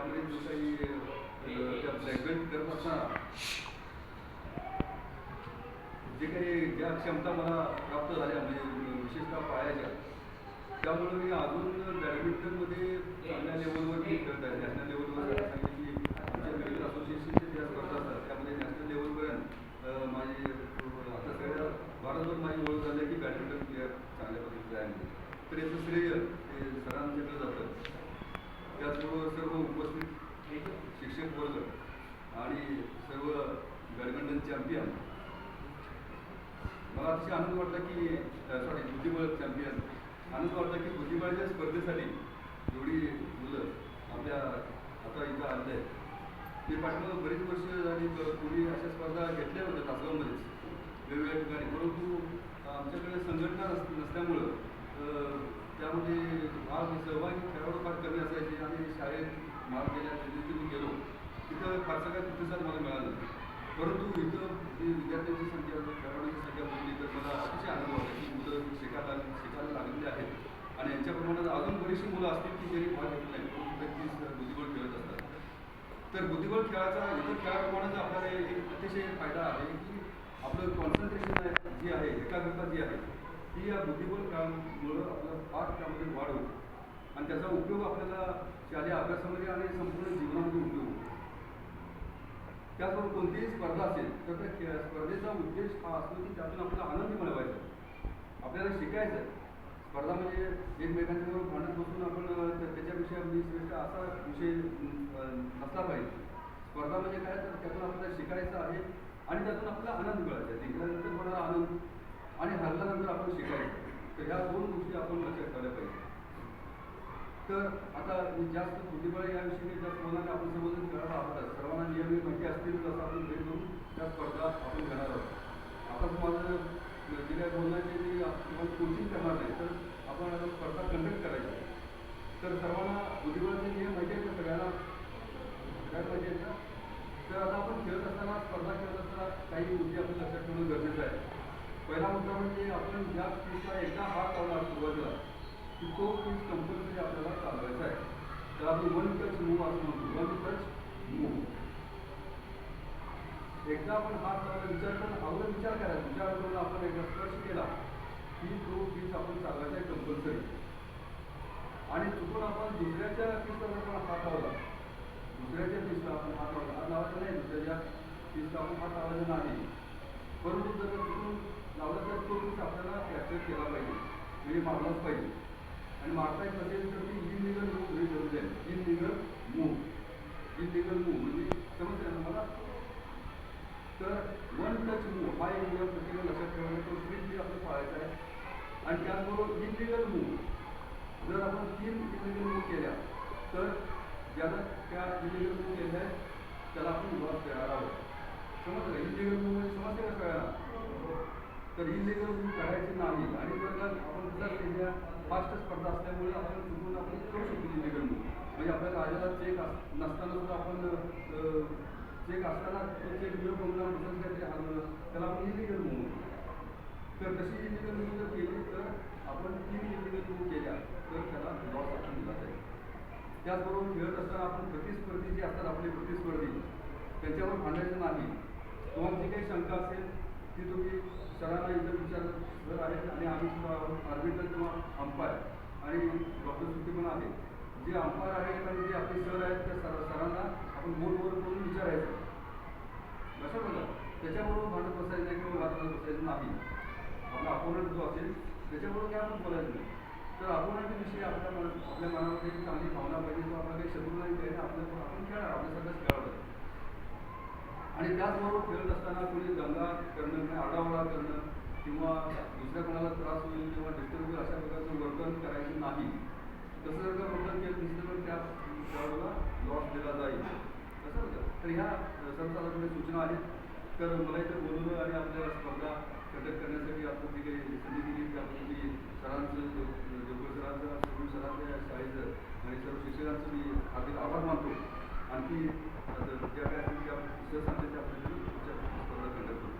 त्यामुळे जो काही सेगमेंट करत असताना जे काही ज्या क्षमता मला प्राप्त झाल्या म्हणजे विशेषतः पायाच्या त्यामुळे मी अजून बॅडमिंटनमध्ये चांगल्या लेवलवर मी आहे. नॅशनल लेवलवर सांगितले की आमच्या असोसिएशनचे ज्या स्पर्धा असतात त्यामध्ये नॅशनल लेवलपर्यंत माझी आता सगळ्या भारतभर माझी ओळख झाली की बॅडमिंटन प्लेअर चांगल्या पद्धतीचे आहे तर याचं श्रेय ते सरांच्याकडे त्याचबरोबर सर्व उपस्थित शिक्षक वर्ग आणि सर्व बॅडमिंटन चॅम्पियन मला अतिशय आनंद वाटला की सॉरी बुद्धिबळ चॅम्पियन आनंद वाटला की बुद्धिबळाच्या स्पर्धेसाठी एवढी मुलं आपल्या आता इथं आले आहेत ते पाठवलं बरीच वर्ष आणि पूर्वी अशा स्पर्धा घेतल्या होत्या तासगावमध्येच. वेगवेगळ्या ठिकाणी. परंतु आमच्याकडे संघटना नसल्यामुळं त्यामध्ये भाग सहभागी खेळाडू फार कमी असायचे. आणि शाळेत मार्ग गेल्या तिथे मी गेलो. तिथं फारसा काय प्रतिसाद मला मिळाला नाही. परंतु इथं जे विद्यार्थ्यांची संख्या खेळाडूंची संख्या बघली तर मला अतिशय आनंद वाटला की मुलं शिकायला शिकायला लागलेली आहेत. आणि यांच्या प्रमाणात अजून बरीचशी मुलं असतील की ज्यांनी भाग घेतला नाही. परंतु बुद्धिबळ खेळत असतात. तर बुद्धिबळ खेळाचा इतर खेळाप्रमाणेच आपल्याला एक अतिशय फायदा आहे की आपलं कॉन्सन्ट्रेशन आहे आहे एकाग्रता जी आहे ही या बुद्धिबळ खेळामुळं आपलं पाठ त्यामध्ये वाढ होते. आणि त्याचा उपयोग आपल्याला शालेय अभ्यासामध्ये आणि संपूर्ण जीवनामध्ये उपयोग होतो. त्याचबरोबर कोणतीही स्पर्धा असेल तर त्या स्पर्धेचा उद्देश हा असतो की त्यातून आपल्याला आनंद मिळवायचा. आपल्याला शिकायचं आहे. स्पर्धा म्हणजे एकमेकांच्याबरोबर भांडत बसून आपण त्याच्यापेक्षा त्याच्याविषयी मी श्रेष्ठ असा विषय नसला पाहिजे. स्पर्धा म्हणजे काय? तर त्यातून आपल्याला शिकायचं आहे आणि त्यातून आपल्याला आनंद मिळायचा जिंकल्यानंतर होणारा आनंद आणि हरल्यानंतर आपण शिकायचं. तर ह्या दोन गोष्टी आपण लक्षात ठेवल्या पाहिजे. तर आता मी जास्त बुद्धिबळ याविषयी जास्त मुलांना आपण संबोधन खेळायला आहोत सर्वांना नियम माहिती असतील तसं आपण भेट देऊन त्या स्पर्धा आपण घेणार आहोत. आता माझं जे काय बोलण्याचे जे कोचिंग करणार नाही तर आपण आता स्पर्धा कंडक्ट करायची. तर सर्वांना बुद्धिबळाचे नियम माहिती आहेत का सगळ्यांना? सगळ्यात माहिती आहेत तर आता आपण खेळत असताना स्पर्धा खेळत असताना काही गोष्टी आपण लक्षात ठेवणं गरजेचं आहे. पहिला मुद्दा म्हणजे आपण ज्या पीसला एकदा हात लावला सुरुवातीला की तो पीस कंपल्सरी आपल्याला चालवायचा आहे. तर आपण वन टच मूव असं म्हणतो. वन टच मूव एकदा आपण हात लावला विचार करून अगोदर विचार करायचा विचार करून आपण एकदा स्पर्श केला की तो पीस आपण चालवायचा आहे कंपल्सरी आणि चुकून आपण दुसऱ्याच्या पीसला जर आपण हात लावला दुसऱ्याच्या पीसला आपण हात लावला. हात लावायचा नाही दुसऱ्याच्या पीसला आपण हात लावायचा नाही. परंतु जर चुकून लावला तर तो पीस आपल्याला कॅप्चर केला पाहिजे. म्हणजे मारलाच पाहिजे. आणि मारता येत नसेल तर ती इनलिगल मूव गृहीत धरली जाईल इनलिगल मूव इनलिगल मूव म्हणजे समजलं ना मला तर वन टच मूव हा एक नियम प्रत्येकाला लक्षात ठेवायचा तो स्ट्रिक्टली आपलं पाळायचा आहे. आणि त्याचबरोबर इनलिगल मूव हो. जर आपण तीन इनलिगल मूव हो केल्या तर ज्याला त्या इनलिगल मूव हो केल्या आहेत त्याला आपण लॉस देणार आहोत. समजलं का? इनलिगल मूव म्हणजे समजते का कळणार तर इनलिगल मूव करायची नाही. आणि जर का आपण जर त्याच्या फास्ट स्पर्धा असल्यामुळे आपण चुकून आपण करू शकतो इनलिगल म्हणजे आपल्याला राजाला चेक नसताना सुद्धा आपण चेक असताना तो चेक न प्रमाणात दुसरं काहीतरी हरवलं त्याला आपण इलिगल मूव तर तशी इलिगल मूव जर केली तर आपण तीन इलिगल मूव केल्या तर त्याला लॉस आपण दिला जाईल. त्याचबरोबर खेळत असताना आपण प्रतिस्पर्धी जे असतात आपले प्रतिस्पर्धी त्यांच्यावर भांडायचं नाही. तुम्हाला जी काही शंका असेल ती तुम्ही सरांना इतर विचार सर आहेत आणि आम्ही सुद्धा आर्बिटर किंवा अंपायर. आणि डॉक्टर सुट्टी पण आहे. जे अंपायर आहेत आणि जे आपले सर आहेत त्या सर सरांना आपण बोर्डवर करून विचारायचं. लक्षात बघा त्याच्याबरोबर भांडत बसायचं नाही किंवा वाद बसायचं नाही. आपला अपोनंट जो असेल त्याच्याबरोबर काय आपण बोलायचं नाही. तर अपोनंटविषयी आपल्या मन आपल्या मनामध्ये चांगली भावना पाहिजे किंवा आपला काही शत्रू नाही पाहिजे आपल्या आपण खेळणार आपल्यासारखंच खेळावं आणि त्याचबरोबर खेळत असताना कोणी दंगा करणं किंवा आडावडा करणं किंवा दुसऱ्या कोणाला त्रास होईल किंवा डिस्टर्ब होईल अशा प्रकारचं वर्तन करायचं नाही तसं जर का वर्तन केलं दिसलं तर त्या खेळाडूला लॉस दिला जाईल तसं तर ह्या सरकारकडे सूचना आहेत तर मला इथं बोलवलं आणि आपल्या स्पर्धा कंडक्ट करण्यासाठी आपण जी काही संधी दिली त्याबद्दल मी सरांचं देवकर सरांचं सुनील सरांच्या शाळेचं आणि सर्व शिक्षकांचं मी हार्दिक आभार मानतो आणखी ज्या काय असतील त्या आपल्या